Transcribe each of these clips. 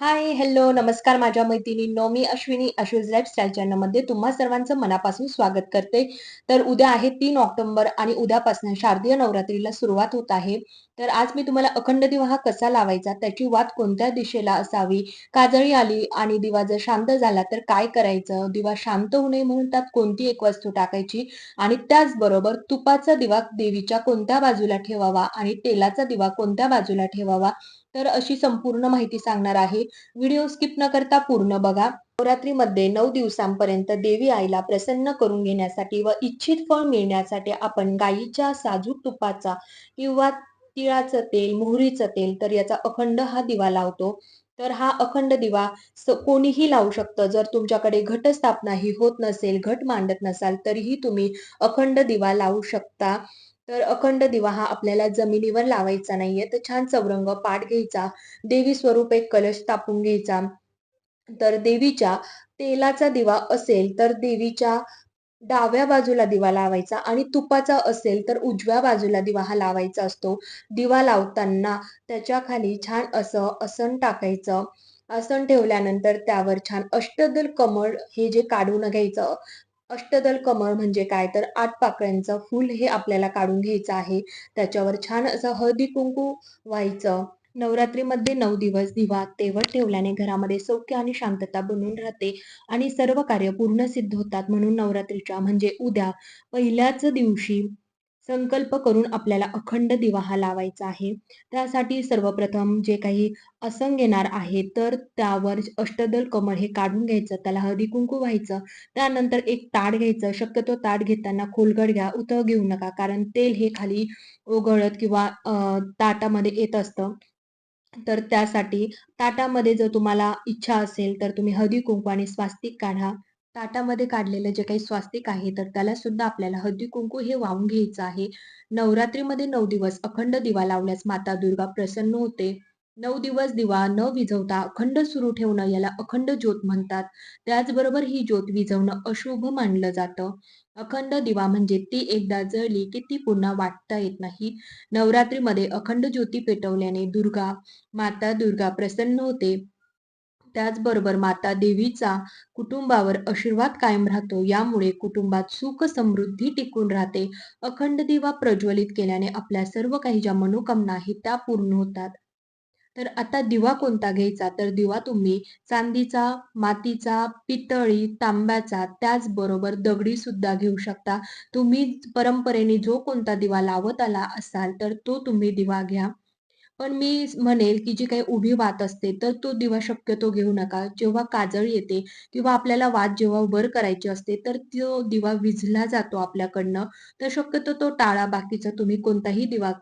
हाय, hello, नमस्कार माझ्या मैत्रिणींनो. मी अश्विनी अश्विज लाईफस्टाईल चॅनलमध्ये तुम्हा सर्वांचं मनापासून स्वागत करते. तर उद्या आहे तीन ऑक्टोबर आणि उद्यापासून शारदीय नवरात्रीला सुरुवात होत आहे. तर आज मी तुम्हाला अखंड दिवा हा कसा लावायचा, त्याची वात कोणत्या दिशेला असावी, काजळी आली आणि दिवा जर शांत झाला तर काय करायचं, दिवा शांत होऊ नये म्हणून त्यात कोणती एक वस्तू टाकायची आणि त्याचबरोबर तुपाचा दिवा देवीच्या कोणत्या बाजूला ठेवावा आणि तेलाचा दिवा कोणत्या बाजूला ठेवावा तर अशी संपूर्ण माहिती सांगणार आहे. व्हिडिओ स्किप न करता पूर्ण बघा. नवरात्रीमध्ये नऊ दिवसांपर्यंत देवी आईला प्रसन्न करून घेण्यासाठी व इच्छित फळ मिळण्यासाठी आपण गायीच्या साजूक तुपाचा किंवा तिळाचं तेल मोहरीचं तेल तर याचा अखंड हा दिवा लावतो. तर हा अखंड दिवा कोणीही लावू शकतं. जर तुमच्याकडे घटस्थापनाही होत नसेल घट मांडत नसाल तरीही तुम्ही अखंड दिवा लावू शकता. तर अखंड दिवा हा आपल्याला जमिनीवर लावायचा नाहीये. तर छान चौरंग पाठ घ्यायचा देवी स्वरूप एक कलश तापून घ्यायचा. तर देवीच्या तेलाचा दिवा असेल तर देवीच्या डाव्या बाजूला दिवा लावायचा आणि तुपाचा असेल तर उजव्या बाजूला दिवा हा लावायचा असतो. दिवा लावताना त्याच्याखाली छान असं आसन टाकायचं. आसन ठेवल्यानंतर त्यावर छान अष्टदल कमळ हे जे काढून घ्यायचं अष्टदल कमळ म्हणजे काय? तर आठ पाकळ्यांचं फूल हे आपल्याला काढून घ्यायचं आहे. त्याच्यावर छान असं हळदी कुंकू व्हायचं. नवरात्रीमध्ये नऊ दिवस दिवा तेवत ठेवल्याने घरामध्ये सौख्य आणि शांतता बनून राहते आणि सर्व कार्य पूर्ण सिद्ध होतात. म्हणून नवरात्रीच्या म्हणजे उद्या पहिल्याच दिवशी संकल्प करून आपल्याला अखंड दिवा हा लावायचा आहे. त्यासाठी सर्वप्रथम जे काही असंग येणार आहे तर त्यावर अष्टदल कमळ हे काढून घ्यायचं त्याला हळदी कुंकू व्हायचं त्यानंतर एक ताट घ्यायचं शक्यतो ताट घेताना खोलगड घ्या उतळ घेऊ नका कारण तेल हे खाली ओघळत किंवा ताटामध्ये येत असतं. तर त्यासाठी ताटामध्ये जर तुम्हाला इच्छा असेल तर तुम्ही हळदी कुंकू आणि स्वास्तिक काढा. ताटामध्ये काढलेलं जे काही स्वास्तिक आहे तर त्याला सुद्धा आपल्याला हळदी कुंकू हे वाहून घ्यायचं आहे. नवरात्रीमध्ये नऊ दिवस अखंड दिवा लावल्यास माता दुर्गा प्रसन्न होते. नऊ दिवस दिवा न विझवता अखंड सुरू ठेवणं याला अखंड ज्योत म्हणतात. त्याचबरोबर ही ज्योत विझवणं अशुभ मानलं जातं. अखंड दिवा म्हणजे ती एकदा जळली की ती पुन्हा वाटता येत नाही. नवरात्रीमध्ये अखंड ज्योती पेटवल्याने दुर्गा माता दुर्गा प्रसन्न होते. त्याचबरोबर माता देवीचा कुटुंबावर आशीर्वाद कायम राहतो. यामुळे कुटुंबात सुख समृद्धी टिकून राहते. अखंड दिवा प्रज्वलित केल्याने आपल्या सर्व काही ज्या मनोकामना आहेत त्या पूर्ण होतात. तर आता दिवा कोणता घ्यायचा? तर दिवा तुम्ही चांदीचा मातीचा पितळी तांब्याचा त्याचबरोबर दगडी सुद्धा घेऊ शकता. तुम्ही परंपरेने जो कोणता दिवा लावत आला असाल तर तो तुम्ही दिवा घ्या. पण मी म्हणेल की जी काही उभी वात असते तर तो दिवा शक्यतो घेऊ नका. जेव्हा काजळ येते किंवा आपल्याला वात जेव्हा वर करायची असते तर तो दिवा विझला जातो आपल्याकडनं. तर शक्यतो तो टाळा बाकीचा तुम्ही कोणताही दिवा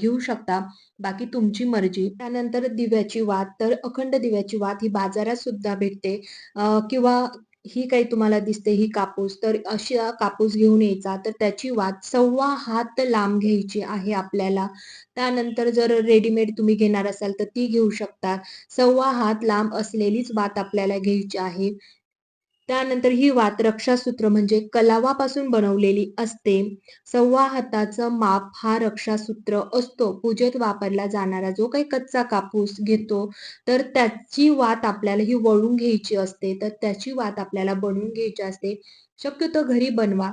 घेऊ शकता. बाकी तुमची मर्जी. त्यानंतर दिव्याची वात तर अखंड दिव्याची वात ही बाजारात सुद्धा भेटते. किंवा ही काही तुम्हाला दिसते ही कापूस. तर अशा कापूस घेऊन यायचा तर त्याची वात सव्वा हात लांब घ्यायची आहे आपल्याला. त्यानंतर जर रेडीमेड तुम्ही घेणार असाल तर ती घेऊ शकता. सव्वा हात लांब असलेलीच वात आपल्याला घ्यायची आहे. त्यानंतर ही वात रक्षासूत्र म्हणजे कलावापासून बनवलेली असते. सव्वा हाताचं माप हा रक्षासूत्र असतो. पूजेत वापरला जाणारा जो काही कच्चा कापूस घेतो तर त्याची वात आपल्याला ही वळून घ्यायची असते. तर त्याची वात आपल्याला बनवून घ्यायची असते. शक्यतो घरी बनवा.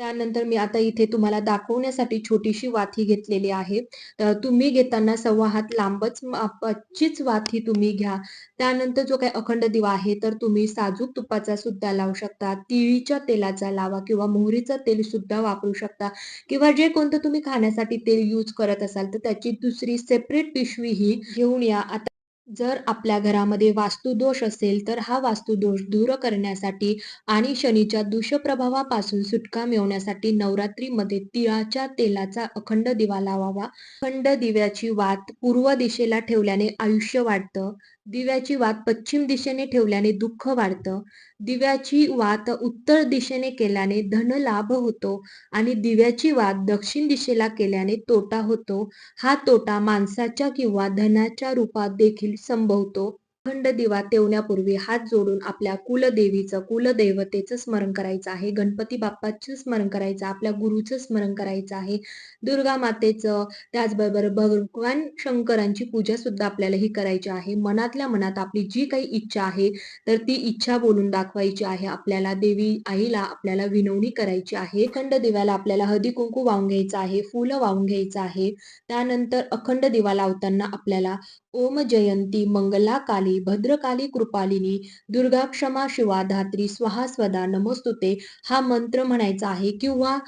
त्यानंतर मी आता इथे तुम्हाला दाखवण्यासाठी छोटीशी वाथी घेतलेली आहे. तर तुम्ही घेताना सव्वा हात लांबच मापाचीच वाथी तुम्ही घ्या. त्यानंतर जो काही अखंड दिवा आहे तर तुम्ही साजूक तुपाचा सुद्धा लावू शकता. तिळीच्या तेलाचा लावा किंवा मोहरीचं तेल सुद्धा वापरू शकता. किंवा जे कोणतं तुम्ही खाण्यासाठी तेल यूज करत असाल तर त्याची दुसरी सेपरेट पिशवी ही घेऊन या. आता जर आपल्या घरामध्ये वास्तुदोष असेल तर हा वास्तुदोष दूर करण्यासाठी आणि शनीच्या दुष्प्रभावापासून सुटका मिळवण्यासाठी नवरात्रीमध्ये तिळाच्या तेलाचा अखंड दिवा लावावा. अखंड दिव्याची वात पूर्व दिशेला ठेवल्याने आयुष्य वाढतं. दिव्याची वात पश्चिम दिशेने ठेवल्याने दुःख वाढतं. दिव्याची वात उत्तर दिशेने केल्याने धन लाभ होतो आणि दिव्याची वात दक्षिण दिशेला केल्याने तोटा होतो. हा तोटा माणसाच्या किंवा धनाच्या रूपात देखील संभवतो. अखंड दिवा तेवण्यापूर्वी हात जोडून आपल्या कुलदेवीचं कुलदैवतेचं स्मरण करायचं आहे. गणपती बाप्पाचं स्मरण करायचं आपल्या गुरुचं स्मरण करायचं आहे. दुर्गा मातेचं त्याचबरोबर भगवान शंकरांची पूजा सुद्धा आपल्याला ही करायची आहे. मनातल्या मनात आपली जी काही इच्छा आहे तर ती इच्छा बोलून दाखवायची आहे. आपल्याला देवी आईला आपल्याला विनवणी करायची आहे. अखंड दिव्याला आपल्याला हळदी कुंकू वाहून घ्यायचं आहे फुलं वाहून घ्यायचं आहे. त्यानंतर अखंड दिवा लावताना आपल्याला ओम जयंती मंगला काली भद्रकाली कृपालिनी दुर्गा क्षमा शिवा धात्री स्वाहा स्वदा नमस्तुते हा मंत्र म्हणायचा आहे. किंवा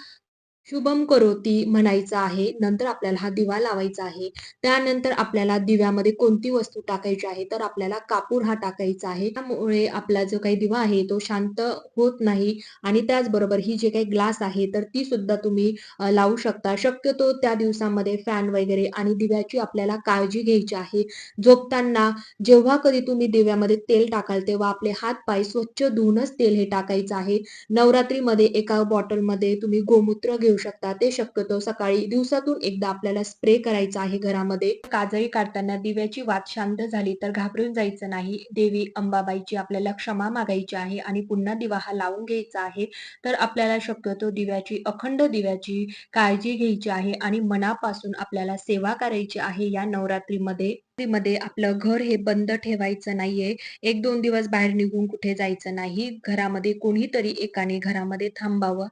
शुभम करोती म्हणायचं आहे. नंतर आपल्याला हा दिवा लावायचा आहे. त्यानंतर आपल्याला दिव्यामध्ये कोणती वस्तू टाकायची आहे? तर आपल्याला कापूर हा टाकायचा आहे. त्यामुळे आपला जो काही दिवा आहे तो शांत होत नाही आणि त्याचबरोबर ही जे काही ग्लास आहे तर ती सुद्धा तुम्ही लावू शकता. शक्यतो त्या दिवसामध्ये फॅन वगैरे आणि दिव्याची आपल्याला काळजी घ्यायची आहे. झोपताना जेव्हा कधी तुम्ही दिव्यामध्ये तेल टाकाल तेव्हा आपले हात पाय स्वच्छ धुवूनच तेल हे टाकायचं आहे. नवरात्रीमध्ये एका बॉटलमध्ये तुम्ही गोमूत्र घेऊ शकता. ते शक्यतो सकाळी दिवसातून एकदा आपल्याला स्प्रे करायचा आहे घरामध्ये. काजळी काढताना दिव्याची वात शांत झाली तर घाबरून जायचं नाही. देवी अंबाबाईची आपल्याला क्षमा मागायची आहे आणि पुन्हा दिवा हा लावून घ्यायचा आहे. तर आपल्याला शक्यतो दिव्याची अखंड दिव्याची काळजी घ्यायची आहे आणि मनापासून आपल्याला सेवा करायची आहे या नवरात्रीमध्ये. मध्ये आपलं घर हे बंद ठेवायचं नाहीये. एक दोन दिवस बाहेर निघून कुठे जायचं नाही. घरामध्ये कोणीतरी एकाने घरामध्ये थांबावं.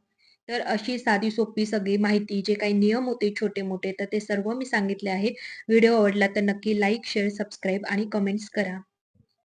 तर अशी साधी सोपी सगळी माहिती जे काही नियम होते छोटे मोठे तर ते सर्व मी सांगितले आहेत. व्हिडिओ आवडला तर नक्की लाईक शेअर सबस्क्राईब आणि कमेंट्स करा.